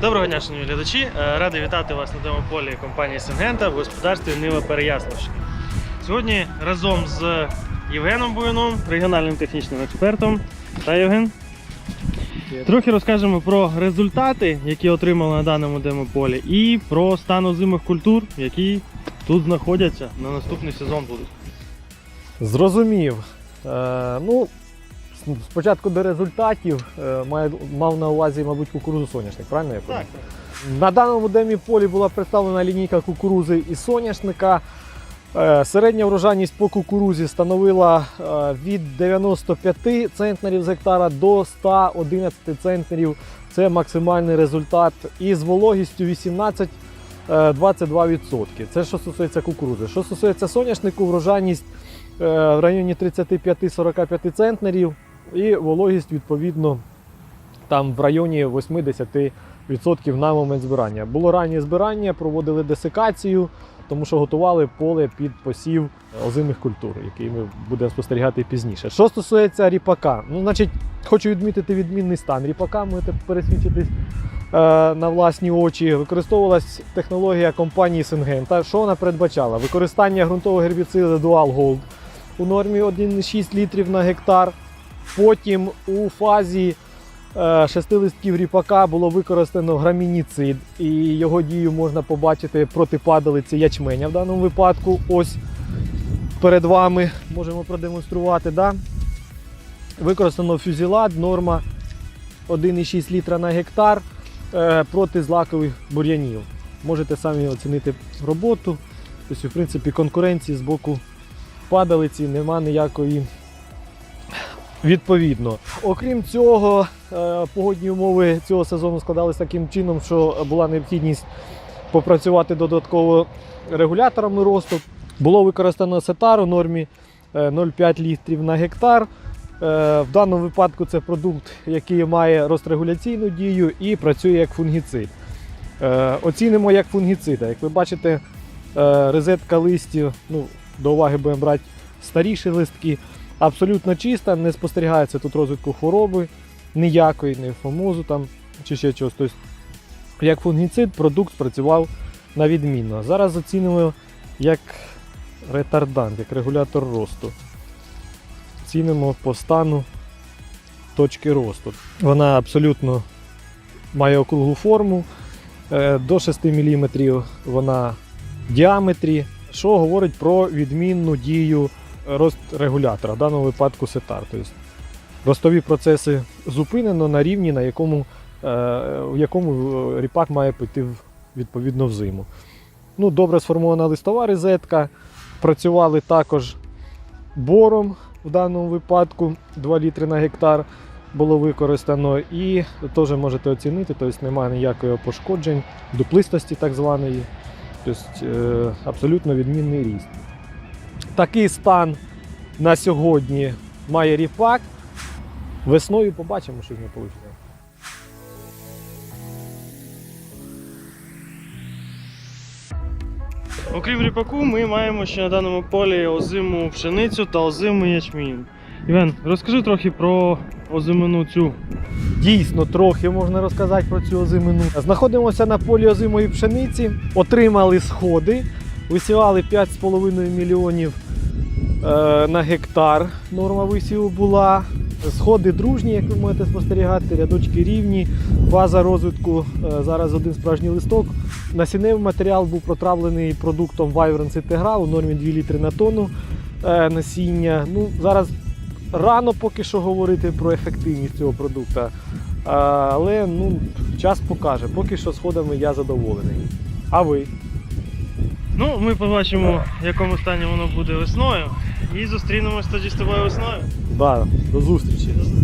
Доброго дня, шановні глядачі. Е, Радий вітати вас на демополі компанії Сингента в господарстві Нива Переяславщина. Сьогодні разом з Євгеном Буяном, регіональним технічним експертом. Та Євген. Трохи розкажемо про результати, які отримали на даному демополі, і про стан озимих культур, які тут знаходяться на наступний сезон будуть. Зрозумів. Е, ну, спочатку до результатів е, мав на увазі, мабуть, кукурузу соняшник, правильно я Так, розумію? На даному демі полі була представлена лінійка кукурузи і соняшника. Е, Середня врожайність по кукурузі становила е, від 95 центнерів з гектара до 111 центнерів. Це максимальний результат. І з вологістю 18 е, 22%. Це що стосується кукурузи. Що стосується соняшнику, врожайність в районі 35-45 центнерів і вологість відповідно там в районі 80% на момент збирання. Було раннє збирання, проводили десикацію, тому що готували поле під посів озимих культур, який ми будемо спостерігати пізніше. Що стосується ріпака, ну, значить, хочу відмітити відмінний стан ріпака, можете пересвідчитись е, на власні очі. Використовувалась технологія компанії Syngenta. Що вона передбачала? Використання ґрунтового гербіциду Dual Gold у нормі 1,6 літрів на гектар. Потім у фазі е, шести листків ріпака було використано грамініцид, і його дію можна побачити проти падалиці ячменя в даному випадку. Ось перед вами можемо продемонструвати. Да? Використано фюзілад, норма 1,6 літра на гектар е, проти злакових бур'янів. Можете самі оцінити роботу. Тобто, в принципі, конкуренції з боку падалиці нема ніякої відповідно. Окрім цього, е, погодні умови цього сезону складалися таким чином, що була необхідність попрацювати додатково регуляторами росту. Було використано сетар у нормі е, 0,5 літрів на гектар. Е, В даному випадку це продукт, який має рострегуляційну дію і працює як фунгіцид. Е, Оцінимо як фунгіцида. Як ви бачите, е, розетка листів, ну, до уваги будемо брати старіші листки, абсолютно чиста, не спостерігається тут розвитку хвороби, ніякої, ні фомозу там, чи ще чогось. Тобто, як фунгіцид, продукт спрацював на відмінно. Зараз оцінимо як ретардант, як регулятор росту. Цінимо по стану точки росту. Вона абсолютно має округлу форму. Е, До 6 мм вона в діаметрі, що говорить про відмінну дію рострегулятора, в даному випадку сетар. Тобто ростові процеси зупинено на рівні, на якому, е, в якому е, ріпак має піти відповідно в зиму. Ну, добре сформована листова розетка. Працювали також бором в даному випадку 2 літри на гектар було використано. І теж можете оцінити, тобто немає ніякого пошкоджень, дуплистості так званої. Тобто абсолютно відмінний ріст. Такий стан на сьогодні має ріпак. Весною побачимо, що з нього вийде. Окрім ріпаку, ми маємо ще на даному полі озиму пшеницю та озимий ячмінь. Іван, розкажи трохи про озимину цю. Дійсно, трохи можна розказати про цю озимину. Знаходимося на полі озимої пшениці, отримали сходи, висівали 5,5 мільйонів е, на гектар. Норма висіву була. Сходи дружні, як ви можете спостерігати, рядочки рівні, фаза розвитку е, зараз один справжній листок. Насінневий матеріал був протравлений продуктом Vibrance Integra у нормі 2 літри на тонну е, насіння. Ну, зараз рано поки що говорити про ефективність цього продукту. Але ну, час покаже. Поки що сходами я задоволений. А ви? Ну, ми побачимо, в якому стані воно буде весною. І зустрінемось тоді з тобою весною. Да, до зустрічі. До зустрічі.